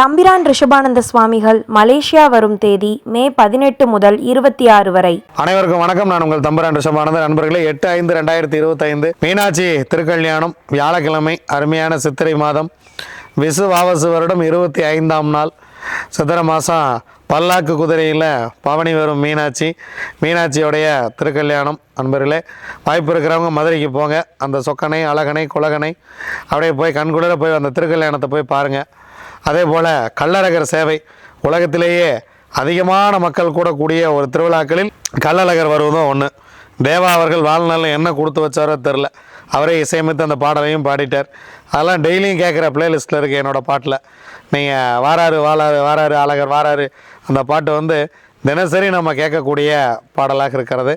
தம்பிரான் ரிஷபானந்த சுவாமிகள் மலேசியா வரும் தேதி மே பதினெட்டு முதல் இருபத்தி ஆறு வரை. அனைவருக்கும் வணக்கம். நான் உங்கள் தம்பிரான் ரிஷபானந்த. நண்பர்களே எட்டு ஐந்து ரெண்டாயிரத்தி இருபத்தைந்து மீனாட்சி திருக்கல்யாணம் வியாழக்கிழமை அருமையான சித்திரை மாதம் விசுவாவசு வருடம் இருபத்தி ஐந்தாம் நாள். சித்திரை மாதம் பல்லாக்கு குதிரையில் பவனி வரும் மீனாட்சி. மீனாட்சியோடைய திருக்கல்யாணம். அன்பர்களே வாய்ப்பு இருக்கிறவங்க மதுரைக்கு போங்க. அந்த சொக்கனை அழகனை குலகனை அப்படியே போய் கண்குளிர போய் அந்த திருக்கல்யாணத்தை போய் பாருங்கள் அதே போல் கள்ளழகர் சேவை உலகத்திலேயே அதிகமான மக்கள் கூடக்கூடிய ஒரு திருவிழாக்களில் கள்ளழகர் வருவதும் ஒன்று தேவா அவர்கள் வாழ்நாளில் என்ன கொடுத்து வச்சாரோ தெரில அவரே இசையமைத்து அந்த பாடலையும் பாடிட்டார். அதெல்லாம் டெய்லியும் கேட்குற பிளேலிஸ்ட்டில் இருக்குது என்னோடய பாட்டில். நீங்கள் வாராரு வாழாரு வாராரு அழகர் வாராரு அந்த பாட்டு வந்து தினசரி நம்ம கேட்கக்கூடிய பாடலாக இருக்கிறது.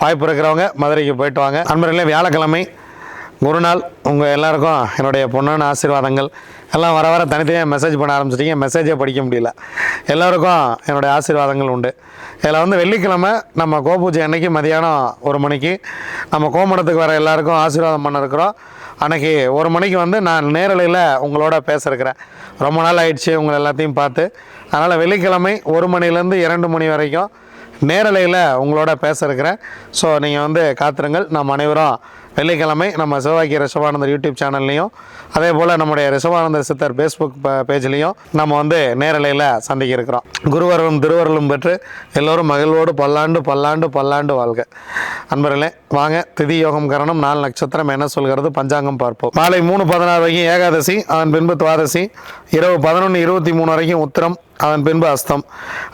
வாய்ப்பு இருக்கிறவங்க மதுரைக்கு போயிட்டு வாங்க. அன்பர்களே வியாழக்கிழமை குருநாள் உங்கள் எல்லாருக்கும் என்னுடைய பொண்ணான ஆசீர்வாதங்கள். எல்லாம் வர வர தனித்தனியாக மெசேஜ் பண்ண ஆரம்பிச்சிட்டிங்க. மெசேஜே படிக்க முடியல. எல்லோருக்கும் என்னுடைய ஆசீர்வாதங்கள் உண்டு. இதில் வந்து வெள்ளிக்கிழமை நம்ம கோபூஜை அன்னைக்கு மதியானம் ஒரு மணிக்கு. நம்ம கோமடத்துக்கு வர எல்லாருக்கும் ஆசீர்வாதம் பண்ண இருக்கிறோம் அன்னைக்கு ஒரு மணிக்கு வந்து நான் நேரலையில் உங்களோட பேச இருக்கிறேன் ரொம்ப நாள் ஆயிடுச்சு உங்களை எல்லாத்தையும் பார்த்து. அதனால் வெள்ளிக்கிழமை ஒரு மணிலேருந்து இரண்டு மணி வரைக்கும் நேரலையில் உங்களோட பேச இருக்கிறேன் ஸோ நீங்கள் வந்து காத்துருங்கள். நாம் அனைவரும் வெள்ளிக்கிழமை நம்ம சிவவாக்கிய ரிஷபானந்தர் யூடியூப் சேனல்லையும் அதே போல் நம்முடைய ரிஷபானந்தர் சித்தர் ஃபேஸ்புக் பேஜ்லேயும் நம்ம வந்து நேரலையில் சந்திக்க இருக்கிறோம் குருவரும் திருவருளும் பெற்று எல்லோரும் மகிழ்வோடு பல்லாண்டு பல்லாண்டு பல்லாண்டு வாழ்க. அன்பர்களே வாங்க திதி யோகம் கரணம் நாலு நட்சத்திரம் என்ன சொல்கிறது பஞ்சாங்கம் பார்ப்போம். மாலை மூணு பதினாறு வரைக்கும் ஏகாதசி அதன் பின்பு துவாதசி இரவு பதினொன்று இருபத்தி மூணு வரைக்கும் உத்திரம் அதன் பின்பு அஸ்தம்.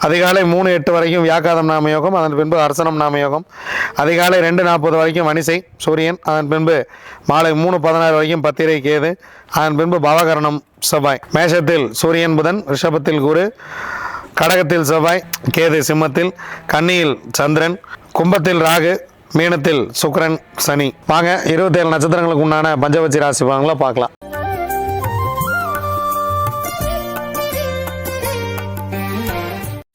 அதிகாலை மூணு எட்டு வரைக்கும் வியாக்காதம் நாமயோகம் அதன் பின்பு அர்சனம் நாமயோகம் அதிகாலை ரெண்டு நாற்பது வரைக்கும் வனிசை சூரியன். அதன் பின்பு மாலை மூணு பதினாறு வரைக்கும் பத்திரை கேது. அதன் பின்பு பவகரணம் செவ்வாய். மேஷத்தில் சூரியன் புதன் ரிஷபத்தில் குரு கடகத்தில் செவ்வாய் கேது சிம்மத்தில் கன்னியில் சந்திரன் கும்பத்தில் ராகு மீனத்தில் சுக்கரன் சனி. வாங்க இருபத்தேழு நட்சத்திரங்களுக்கு உண்டான பஞ்சவச்சி ராசி பலன்களை பார்க்கலாம்.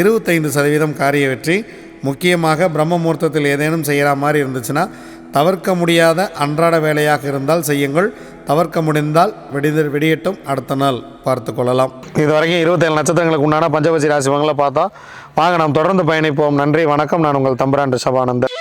இருபத்தைந்து சதவீதம் காரிய வெற்றி. முக்கியமாக பிரம்ம முகூர்த்தத்தில் ஏதேனும் செய்கிற மாதிரி இருந்துச்சுன்னா தவிர்க்க முடியாத அன்றாட வேலையாக இருந்தால் செய்யுங்கள். தவிர்க்க முடிந்தால் வெடித வெடியட்டும் அடுத்த நாள் பார்த்து கொள்ளலாம். இதுவரைக்கும் இருபத்தேழு நட்சத்திரங்களுக்கு உண்டான பஞ்சபட்சி ராசி பார்த்தா பார்த்தோம் வாங்க நாம் தொடர்ந்து பயணிப்போம். நன்றி வணக்கம். நான் உங்கள் தம்புரான் சபானந்தன்